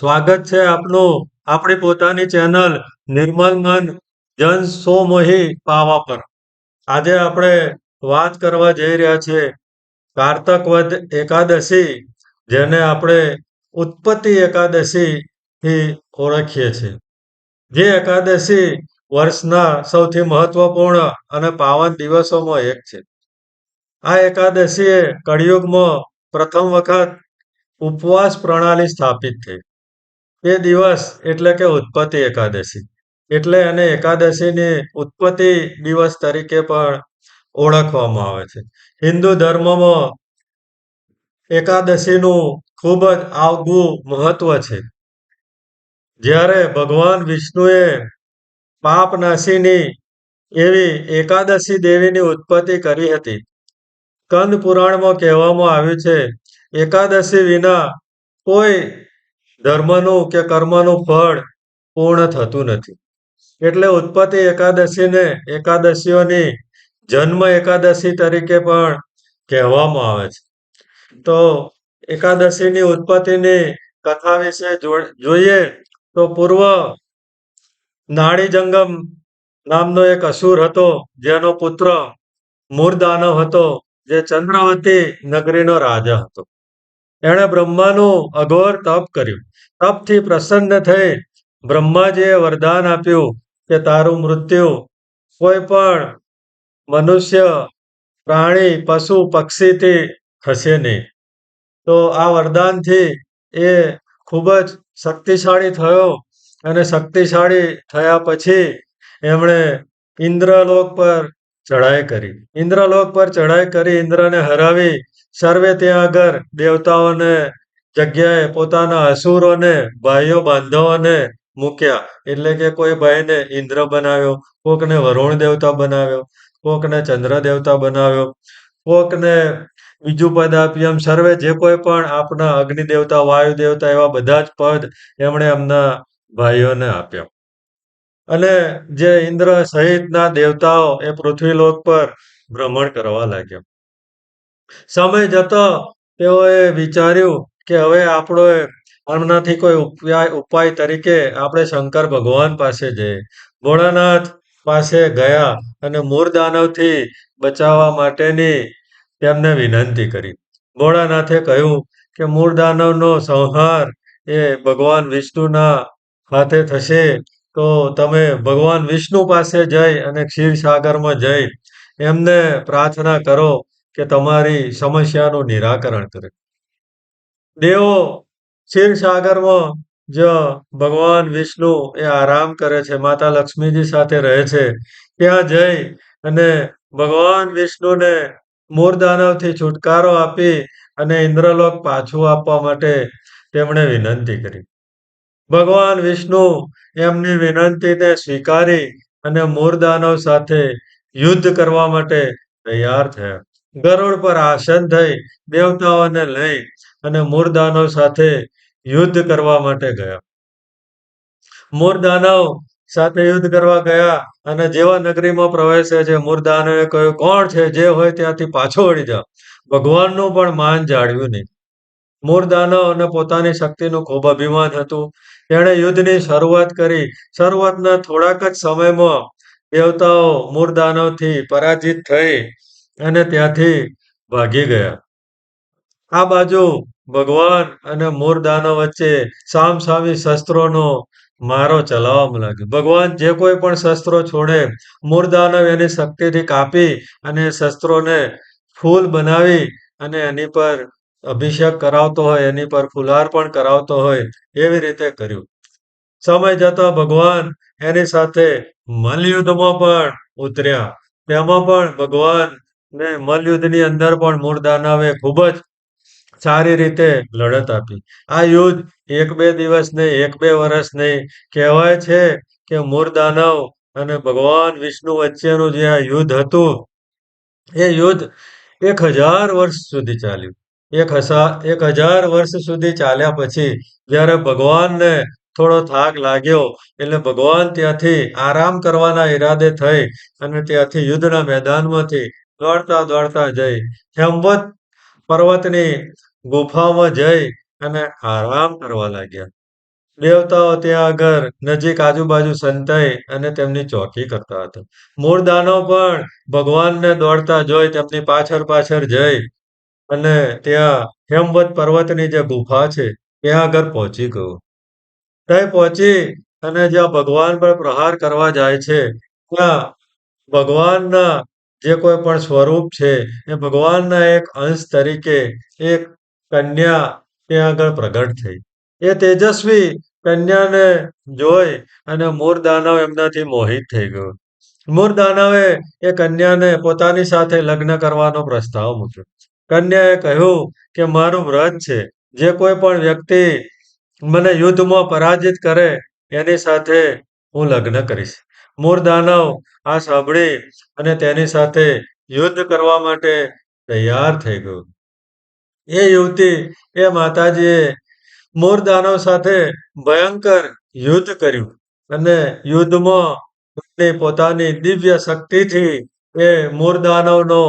સ્વાગત છે આપનું. આપણી પોતાની ચેનલ નિર્મલ મન જન સોમોહી પાવા પર. આજે આપણે વાત કરવા જઈ રહ્યા છીએ કારતક વદ એકાદશી, જેને આપણે ઉત્પત્તિ એકાદશી થી ઓળખીએ છીએ. જે એકાદશી વર્ષના સૌથી મહત્વપૂર્ણ અને પાવન દિવસોમાં એક છે. આ એકાદશીએ કળિયુગમાં પ્રથમ વખત ઉપવાસ પ્રણાલી સ્થાપિત થઈ. એ દિવસ એટલે કે ઉત્પત્તિ એકાદશી. એટલે એને એકાદશીની ઉત્પત્તિ દિવસ તરીકે પણ ઓળખવામાં આવે છે. હિન્દુ ધર્મમાં એકાદશીનું ખૂબ જ આગવું મહત્વ છે. જ્યારે ભગવાન વિષ્ણુએ પાપનાશીની એવી એકાદશી દેવીની ઉત્પત્તિ કરી હતી. કંદ પુરાણમાં કહેવામાં આવ્યું છે, એકાદશી વિના કોઈ ધર્મનું કે કર્મનું ફળ પૂર્ણ થતું નથી. એટલે ઉત્પત્તિ એકાદશીને એકાદશીઓની જન્મ એકાદશી તરીકે પણ કહેવામાં આવે છે. તો એકાદશીની ઉત્પત્તિની કથા વિશે જોઈએ તો પૂર્વ નાડી જંગમ નામનો એક અસુર હતો, જેનો પુત્ર મૂરદાનવ હતો, જે ચંદ્રવતી નગરીનો રાજા હતો. એણે બ્રહ્માનું અઘોર તપ કર્યું. તપથી પ્રસન્ન થઈ બ્રહ્માજીએ વરદાન આપ્યું કે તારું મૃત્યુ કોઈ પણ મનુષ્ય, પ્રાણી, પશુ પક્ષીથી થશે નહીં. તો આ વરદાનથી એ ખૂબ જ શક્તિશાળી થયો અને શક્તિશાળી થયા પછી એમણે ઇન્દ્રલોક પર ચઢાઈ કરી. ઇન્દ્રલોક પર ચઢાઈ કરી ઇન્દ્રને હરાવી, સર્વે ત્યાં આગળ દેવતાઓને જગ્યાએ પોતાના અસુરોને, ભાઈઓ, બાંધવોને મૂક્યા. એટલે કે કોઈ ભાઈને ઇન્દ્ર બનાવ્યો, કોકને વરુણ દેવતા બનાવ્યો, કોકને ચંદ્ર દેવતા બનાવ્યો, કોકને બીજું પદ આપ્યું. સર્વે જે કોઈ પણ આપના અગ્નિ દેવતા, વાયુ દેવતા એવા બધા જ પદ એમણે એમના ભાઈઓને આપ્યા. અને જે ઇન્દ્ર સહિતના દેવતાઓ એ પૃથ્વીલોક પર ભ્રમણ કરવા લાગ્યા. સમય જતો તેઓએ વિચાર્યું કે હવે આપણો આમનાથી કોઈ ઉપાય ઉપાય તરીકે આપણે શંકર ભગવાન પાસે જઈએ. ભોળાનાથ પાસે ગયા અને મૂર દાનવથી બચાવવા માટેની તેમને વિનંતી કરી. ભોળાનાથે કહ્યું કે મૂળ સંહાર એ ભગવાન વિષ્ણુના હાથે થશે, તો તમે ભગવાન વિષ્ણુ પાસે જઈ અને ક્ષીરસાગરમાં જઈ એમને પ્રાર્થના કરો કે તમારી સમસ્યાનું નિરાકરણ કરે. દેવો ક્ષીરસાગરમાં જ ભગવાન વિષ્ણુ એ આરામ કરે છે, માતા લક્ષ્મીજી સાથે રહે છે. ત્યાં જઈ અને ભગવાન વિષ્ણુને મૂરદાનવથી છુટકારો આપી અને ઇન્દ્રલોક પાછું આપવા માટે તેમણે વિનંતી કરી. ભગવાન વિષ્ણુ એમની વિનંતીને સ્વીકારી અને મૂરદાનવ સાથે યુદ્ધ કરવા માટે તૈયાર થયા. ગરુડ પર આસન થઈ દેવતાઓને લઈ અને મોરદાનવ સાથે યુદ્ધ કરવા માટે ગયા. મોરદાનવ સાથે યુદ્ધ કરવા ગયા અને જેવા નગરીમાં પ્રવેશે છે, મૂરદાનવે કહ્યું, કોણ છે? જે હોય ત્યાંથી પાછો વળી જાઓ. ભગવાનનું પણ માન જાળવ્યું નહીં. મૂરદાનવ અને પોતાની શક્તિનું ખૂબ અભિમાન હતું. તેણે યુદ્ધની શરૂઆત કરી. શરૂઆતના થોડાક જ સમયમાં દેવતાઓ મૂરદાનવથી પરાજિત થઈ અને ત્યાંથી ભાગી ગયા. આ બાજુ ભગવાન અને મોરદાનો વચ્ચે સામસામી શસ્ત્રોનો મારો ચલાવવામાં લાગ્યો. ભગવાન જે કોઈ પણ શસ્ત્રો છોડે મૂરદાનવ એની શક્તિથી કાપી અને શસ્ત્રોને ફૂલ બનાવી અને એની પર અભિષેક કરાવતો હોય, એની પર ફુલહાર પણ કરાવતો હોય, એવી રીતે કર્યું. સમય જતા ભગવાન એની સાથે મલયુદ્ધમાં પણ ઉતર્યા. તેમાં પણ ભગવાન ને મલયુદ્ધની અંદર પણ મૂરદાનવે ખૂબ જ સારી રીતે લડત આપી. આ યુદ્ધ એક બે દિવસ નહીં, એક બે વર્ષ નહીં, કહેવાય છે કે મૂરદાનવ અને ભગવાન વિષ્ણુ વચ્ચેનું જે આ યુદ્ધ હતું, એ યુદ્ધ એક હજાર વર્ષ સુધી ચાલ્યું. એક હસા, એક હજાર વર્ષ સુધી ચાલ્યા પછી જ્યારે ભગવાનને થોડો થાક લાગ્યો, એટલે ભગવાન ત્યાંથી આરામ કરવાના ઈરાદે થઈ અને ત્યાંથી યુદ્ધના મેદાનમાંથી દોડતા દોડતા જઈ. હેમવત પર્વતની ગુફામાં જઈ અને આરામ કરવા લાગ્યા. દેવતાઓ ત્યાં આગળ નજીક આજુબાજુ સંતાઈ અને તેમની ચોકી કરતા હતા. મૂળ દાનવ પણ ભગવાનને દોડતા જોઈ તેમની પાછળ પાછળ જઈ અને ત્યાં હેમવત પર્વતની જે ગુફા છે, ત્યાં આગળ પહોંચી ગયો. ત્યાં પહોંચી અને જ્યાં ભગવાન પર પ્રહાર કરવા જાય છે, ત્યાં ભગવાનના જે કોઈ પણ સ્વરૂપ છે, એ ભગવાનના એક અંશ તરીકે એક કન્યા ત્યાં આગળ પ્રગટ થઈ. એ તેજસ્વી કન્યાને જોઈ અને મોર દાનવ એમનાથી મોહિત થઈ ગયો. મૂર દાનવે એ કન્યાને પોતાની સાથે લગ્ન કરવાનો પ્રસ્તાવ મૂક્યો. કન્યાએ કહ્યું કે મારું વ્રત છે, જે કોઈ પણ વ્યક્તિ મને યુદ્ધમાં પરાજિત કરે, એની સાથે હું લગ્ન કરીશ. મૂર દાનવ આ સાંભળી અને તેની સાથે યુદ્ધ કરવા માટે તૈયાર થઈ ગયો. એ યુવતી એ માતાજીએ મૂર દાનવ સાથે ભયંકર યુદ્ધ કર્યું અને યુદ્ધમાં પોતાની દિવ્ય શક્તિથી એ મૂર દાનવનો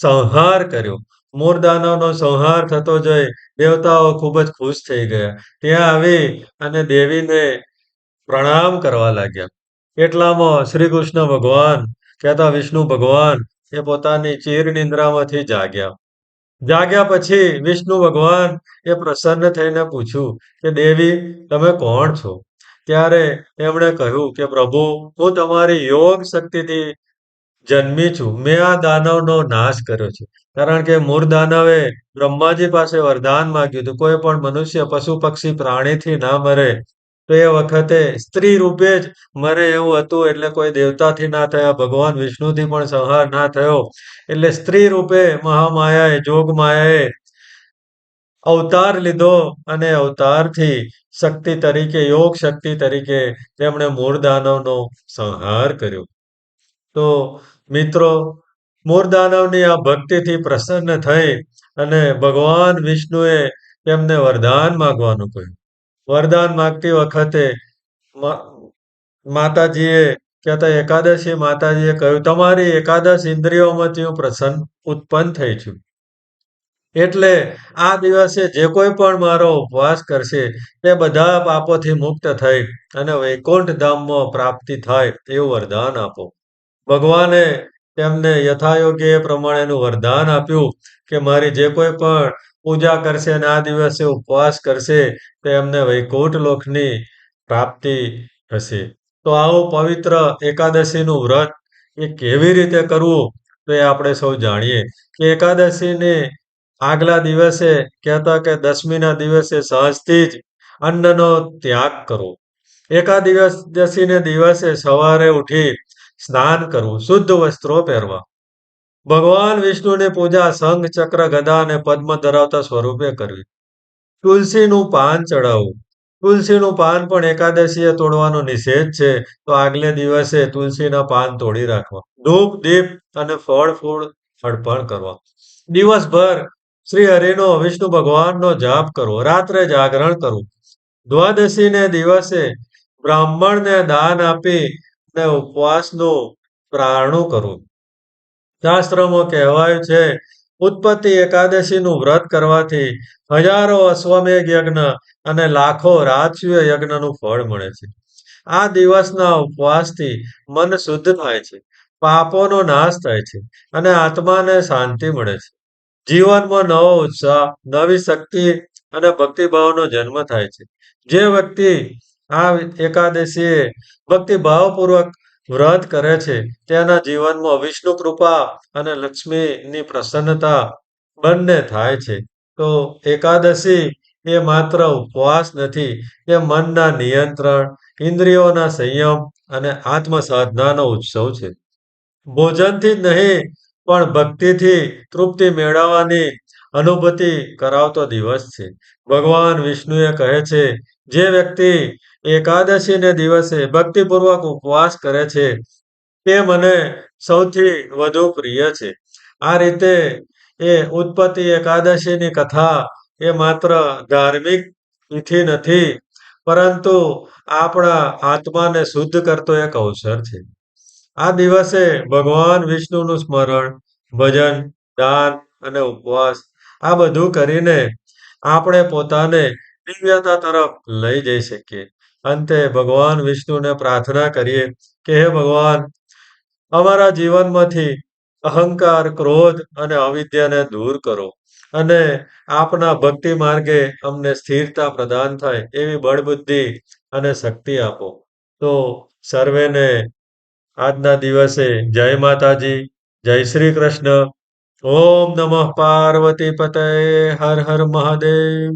સંહાર કર્યો. મૂર દાનવનો સંહાર થતો જોઈ દેવતાઓ ખૂબ જ ખુશ થઈ ગયા. ત્યાં આવી અને દેવીને પ્રણામ કરવા લાગ્યા. એટલામાં શ્રી કૃષ્ણ ભગવાન, કહેતા વિષ્ણુ ભગવાન એ પોતાની ચીર નિંદ્રામાંથી જાગ્યા. જાગ્યા પછી વિષ્ણુ ભગવાન એ પ્રસન્ન થઈને પૂછ્યું કે, દેવી, તમે કોણ છો? ત્યારે એમણે કહ્યું કે, પ્રભુ, હું તમારી યોગ શક્તિથી જન્મી છું. મેં આ દાનવનો નાશ કર્યો છે. કારણ કે મૂળ દાનવે બ્રહ્માજી પાસે વરદાન માંગ્યું હતું. કોઈ પણ મનુષ્ય પશુ પક્ષી પ્રાણીથી ના મરે તો એ વખતે સ્ત્રી રૂપે જ મરે એવું હતું, એટલે કોઈ દેવતાથી ના થયા, ભગવાન વિષ્ણુથી પણ સંહાર ના થયો. એટલે સ્ત્રી રૂપે મહામાયાએ જોગ માયાએ અવતાર લીધો અને અવતારથી શક્તિ તરીકે, યોગ શક્તિ તરીકે તેમણે મૂળ દાનવનો સંહાર કર્યો. તો મિત્રો મૂળ દાનવની આ ભક્તિથી પ્રસન્ન થઈ અને ભગવાન વિષ્ણુએ તેમને વરદાન માગવાનું કહ્યું. વરદાન માંગતી વખતે માતાજીએ કહેતા એકાદશી માતાજીએ કહ્યું, તમારી એકાદશ ઇન્દ્રિયોમાંથી હું પ્રસન્ન, ઉત્પન્ન થઈ છું. એટલે આ દિવસે જે કોઈ પણ મારો ઉપવાસ કરશે, તે બધા પાપોથી મુક્ત થઈ અને વૈકુંઠ ધામમાં પ્રાપ્તિ થાય એવું વરદાન આપો. ભગવાને તેમને યથાયોગ્ય એ પ્રમાણેનું વરદાન આપ્યું કે મારી જે કોઈ પણ પૂજા કરશે અને આ દિવસે ઉપવાસ કરશે તો એમને વૈકુંઠ લોકની પ્રાપ્તિ થશે. તો આવું પવિત્ર એકાદશીનું વ્રત એ કેવી રીતે કરવું તો એ આપણે સૌ જાણીએ કે એકાદશીને આગલા દિવસે કહેતા કે દસમીના દિવસે સહજથી જ અન્નનો ત્યાગ કરવો દસીને દિવસે સવારે ઉઠી સ્નાન કરવું, શુદ્ધ વસ્ત્રો પહેરવા. ભગવાન વિષ્ણુની પૂજા શંખ ચક્ર ગદા અને પદ્મ ધરાવતા સ્વરૂપે કરવી. તુલસીનું પાન ચડાવવું તુલસીનું પાન પણ એકાદશીએ તોડવાનો નિષેધ છે, તો આગલે દિવસે તુલસીના પાન તોડી રાખવા. ધૂપ, દીપ અને ફળ, ફૂલ અર્પણ કરવા. દિવસભર શ્રી હરિનો વિષ્ણુ ભગવાનનો જાપ કરવો. રાત્રે જાગરણ કરવું. દ્વાદશીને દિવસે બ્રાહ્મણને દાન આપી અને ઉપવાસનું પ્રારણું કરવું. શાસ્ત્રોમાં કહેવાયું છે, ઉત્પત્તિ એકાદશીનું વ્રત કરવાથી હજારો અશ્વમેઘ યજ્ઞ અને લાખો રાજસ્ય યજ્ઞનું ફળ મળે છે. આ દિવસના ઉપવાસથી મન શુદ્ધ થાય છે, પાપોનો નાશ થાય છે અને આત્માને શાંતિ મળે છે. જીવનમાં નવો ઉત્સાહ, નવી શક્તિ અને ભક્તિભાવનો જન્મ થાય છે. જે વ્યક્તિ આ એકાદશીએ ભક્તિભાવપૂર્વક વ્રત કરે છે. તેના જીવનમાં વિષ્ણુ કૃપા અને લક્ષ્મીની પ્રસન્નતા બંને થાય છે. તો એકાદશી એ માત્ર ઉપવાસ નથી, એ મનના નિયંત્રણ, ઇન્દ્રિયોના સંયમ અને આત્મ સાધનાનો ઉત્સવ છે. ભોજનથી જ નહીં, પણ ભક્તિથી તૃપ્તિ મેળવવાની અનુભૂતિ કરાવતો દિવસ છે. ભગવાન વિષ્ણુએ કહે છે જે વ્યક્તિ એકાદશીને દિવસે ભક્તિપૂર્વક ઉપવાસ કરે છે, તે મને સૌથી વધુ પ્રિય છે. આ રીતે એ ઉત્પત્તિ એકાદશીની કથા એ માત્ર ધાર્મિક તિથિ નથી, પરંતુ આપણા આત્માને શુદ્ધ કરતો એક અવસર છે. આ દિવસે ભગવાન વિષ્ણુનું સ્મરણ, ભજન, દાન અને ઉપવાસ આ બધું કરીને આપણે પોતાને દિવ્યતા તરફ લઈ જઈ શકીએ. અંતે ભગવાન વિષ્ણુને પ્રાર્થના કરીએ કે હે ભગવાન અમારા જીવનમાંથી અહંકાર, ક્રોધ અને અવિદ્યાને દૂર કરો અને આપના ભક્તિ માર્ગે અમને સ્થિરતા પ્રદાન થાય એવી બળબુદ્ધિ અને શક્તિ આપો. તો સર્વેને આજના દિવસે જય માતાજી, જય શ્રી કૃષ્ણ. ઓમ નમઃ પાર્વતી પતે હર હર મહાદેવ.